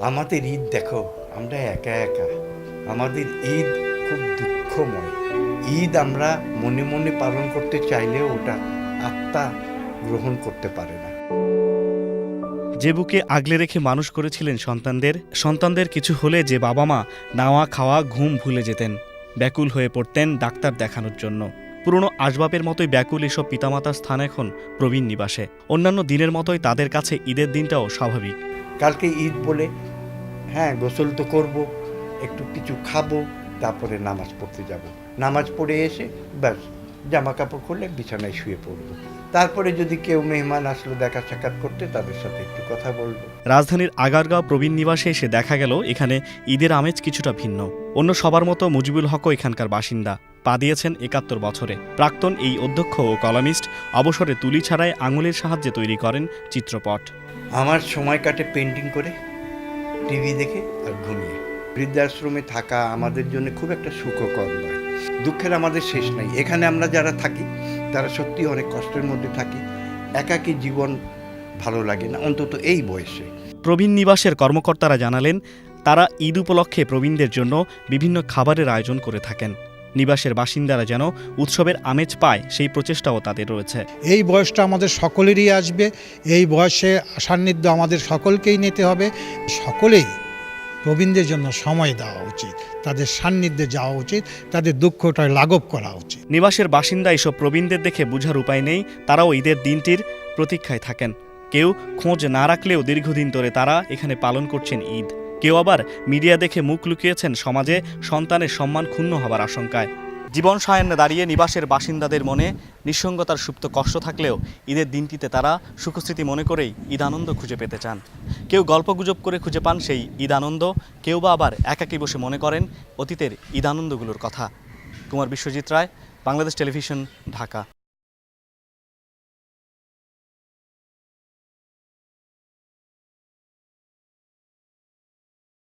আমাদের ঈদ দেখো আমরা একা একা। আমাদের ঈদ খুব দুঃখময়। ঈদ আমরা মনে মনে পালন করতে চাইলেও ওটা আত্মা গ্রহণ করতে পারে না। যে বুকে আগলে রেখে মানুষ করেছিলেন সন্তানদের সন্তানদের কিছু হলে যে বাবা মা নাওয়া খাওয়া ঘুম ভুলে যেতেন ব্যাকুল হয়ে পড়তেন ডাক্তার দেখানোর জন্য। পুরনো আসবাবের মতোই ব্যাকুল এসব পিতামাতার স্থান এখন প্রবীণ নিবাসে। অন্যান্য দিনের মতোই তাদের কাছে ঈদের দিনটাও স্বাভাবিক। কালকে ঈদ বলে হ্যাঁ গোসল তো করব একটু কিছু খাব তারপরে নামাজ পড়তে যাব। নামাজ পড়ে এসে ব্যাস জামা কাপড় খুললে বিছানায় শুয়ে পড়ব। তারপরে যদি কেউ মেহমান আসলো দেখা সাক্ষাৎ করতে তাদের সাথে একটু কথা বলব। রাজধানীর আগারগাঁও প্রবীণ নিবাসে এসে দেখা গেল এখানে ঈদের আমেজ কিছুটা ভিন্ন। অন্য সবার মতো মুজিবুল হকও এখানকার বাসিন্দা। পা দিয়েছেন একাত্তর বছরে। প্রাক্তন এই অধ্যক্ষ ও কলামিস্ট অবসরে তুলি ছাড়াই আঙুলের সাহায্যে তৈরি করেন চিত্রপট। আমার সময় কাটে পেন্টিং করে। টিভি দেখে আর ঘুমিয়ে। বৃদ্ধাশ্রমে থাকা আমাদের জন্য খুব একটা সুখকর নয়। দুঃখের আমাদের শেষ নাই। এখানে আমরা যারা থাকি, তারা সত্যি অনেক কষ্টের মধ্যে থাকি। একাকী জীবন ভালো লাগে না, অন্তত এই বয়সে। প্রবীণ নিবাসের কর্মকর্তারা জানালেন, তারা ঈদ উপলক্ষে প্রবীণদের জন্য বিভিন্ন খাবারের আয়োজন করে থাকেন। নিবাসের বাসিন্দারা যেন উৎসবের আমেজ পায় সেই প্রচেষ্টাও তাদের রয়েছে। এই বয়সটা আমাদের সকলেরই আসবে এই বয়সে সান্নিধ্য আমাদের সকলকেই নিতে হবে। সকলেই প্রবীণদের জন্য সময় দেওয়া উচিত তাদের সান্নিধ্যে যাওয়া উচিত তাদের দুঃখটা লাঘব করা উচিত। নিবাসের বাসিন্দা এসব প্রবীণদের দেখে বুঝার উপায় নেই তারাও ঈদের দিনটির প্রতীক্ষায় থাকেন। কেউ খোঁজ না রাখলেও দীর্ঘদিন ধরে তারা এখানে পালন করছেন ঈদ। কেউ আবার মিডিয়া দেখে মুখ লুকিয়েছেন সমাজে সন্তানের সম্মান ক্ষুণ্ণ হবার আশঙ্কায়। জীবন সায়নে দাঁড়িয়ে নিবাসের বাসিন্দাদের মনে নিঃসঙ্গতার সুপ্ত কষ্ট থাকলেও ঈদের দিনটিতে তারা সুখস্মৃতি মনে করেই ঈদ আনন্দ খুঁজে পেতে চান। কেউ গল্পগুজব করে খুঁজে পান সেই ঈদ আনন্দ কেউ বা আবার একাকী বসে মনে করেন অতীতের ঈদ আনন্দগুলোর কথা। কুমার বিশ্বজিৎ রায়, বাংলাদেশ টেলিভিশন, ঢাকা।